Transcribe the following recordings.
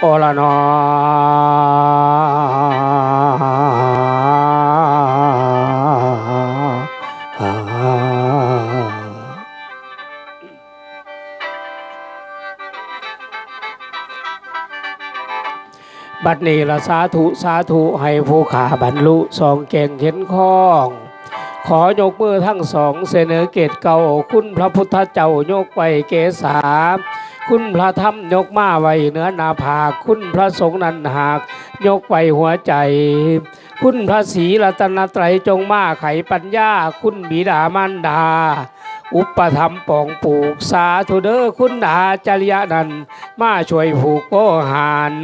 โอละนอบัดนี้ละสาธุสาธุให้ผู้ขาบรรลุสองเก่งเห็นข้องขอยกมือทั้งสองเสนอเกตเก่าคุณพระพุทธเจ้ายกไว้เกษา คุณพระธรรมยกมาไว้เหนือนาผาคุณพระสงฆ์นันหาก ยกไว้หัวใจ คุณพระศรีรัตนตรัยจงมาไขปัญญา คุณบิดามารดา อุปธรรมปองปลูกสาธุเด้อคุณอาจารยะนันมาช่วยผูกโกหาร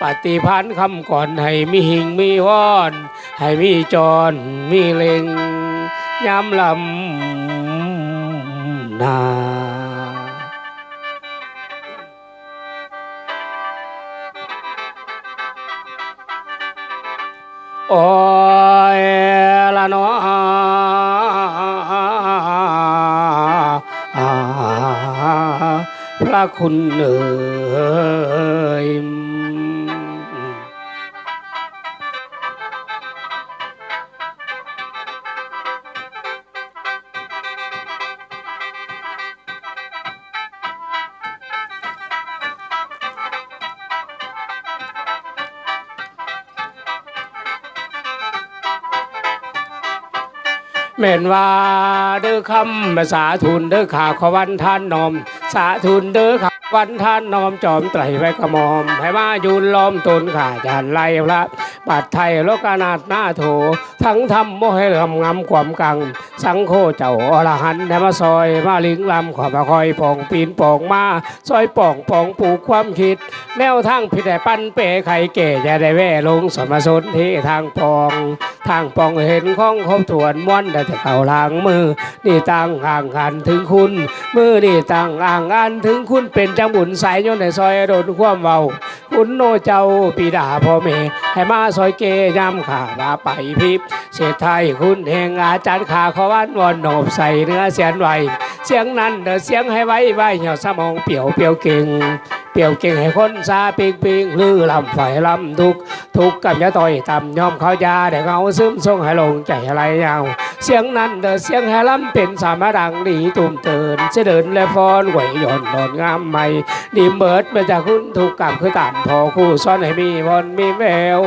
ปฏิพันธ์คำก่อนให้มีหิงมีวอน ให้มีจรมีเล็งยำลำนา โอ้ยละเนาะพระคุณเอ๋ย แม่นว่าเด้อคำสาทุนเด้อข่าขวันท่านนอม สาทุนเด้อข่าวันท่านนอมจอมไตรไว้กระมอมให้มายุนล้อมตนข่าจานไล่พระปัดไทยโลกนาดหน้าโถ ทั้งทำโมให้เหลื่อมงำความกัง สังโฆเจ้าอรหันต์ได้มาซอยมาลิงลำขอมาคอยปองปีนปองมาซอยป่องปองปลูกความคิด แนวทางผิดแต่ปั้นเป๋ไข่เก๋จะได้แว่ลงสมสนที่ทางปอง ทางปองเห็นข้องครบถ้วนม้วนได้แต่เก่าล้างมือ นี่ตั้งห่างกันถึงคุณ มือนี่ตั้งอ่างอันถึงคุณเป็นจังบุญสายโยนในซอยโดนความเบาคุณโนเจ้าปีดาพ่อแม่ให้มาซอยเกยำขาบาไปพิบเศรษไทยคุณแห่งอาจารย์ขาขอวันวอนโหนบใส่เนื้อเสียนไหวเสียงนั้นเดอเสียงให้ไว้ไว้เหี่ยวสมองเปี่ยวเปี่ยวเก่งเปี่ยวเก่งให้คนซาปิงปิงลือลำฝ่ายลำทุกทุกกับยะต่อยต่ำยอมเขายาแต่เขาซึมทรงให้ลงใจอะไรยาว เสียงนั้นเดอเสียงให้ลำเป็นสามดังดีตุ่มเตือนเสดินและฟอนไหวย่อนนอนงามใหม่ดีเมิดมาจากคุณทุกกรรมคือต่ำพอคู่ซ้อนให้มีบอนมีแวว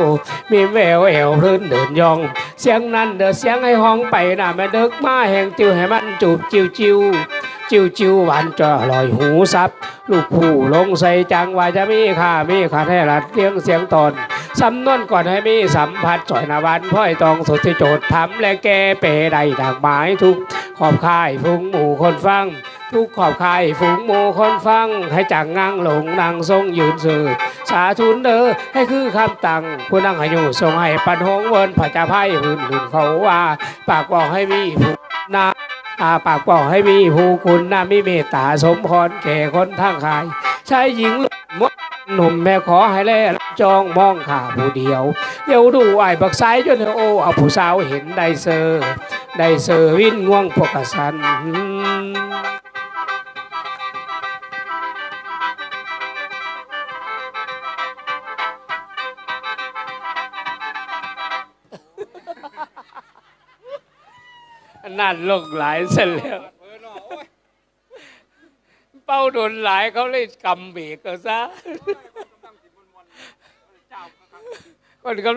มีแววเอวพื้นเดินยอง เสียงนั้นเดอเสียงให้ห้องไปน่ะแม่เด็กมาแห่งจิวให้มันจูบจิวจิวจิวจิวหวานจะลอยหูซับลูกผู้ลงใส่จังว่าจะมีค่ามีค่าให้รัดเลี้ยงเสียงตอน สำนวนก่อนให้มีสัมผัสจอยนาวันพ่อยตองสุดที่โจทย์ทำและแกเปใดดังหมายทุกขอบค่ายฟุ้งหมู่คนฟัง ทุกขอบค่ายฝูงหมู่คนฟัง ให้จังงังหลงนางทรงยืนสืบสาธุนเด้อให้คือคำตังผู้นั่งให้อยู่ทรงให้ปันหงเวินพระเจ้าไพ่พื้นลื่นเขาว่า ปากบอกให้มีผู้นาอาปากบอกให้มีผู้คุณนะมีเมตตาสมพรแก่คนทั้งขายชายหญิงหลุ่มมด หนุ่มแม่ขอให้แลจองมองข้าผู้เดียวเดี๋ยวดูไอ้บักซ้ายจนโอ้เอาผู้สาวเห็นได้เซอร์ได้เซอร์วินง่วงพวกกสันนั่นลงหลายเส้นแล้ว เป้าโดนหลายเขาเลยกำเบรกเอาซะคนก็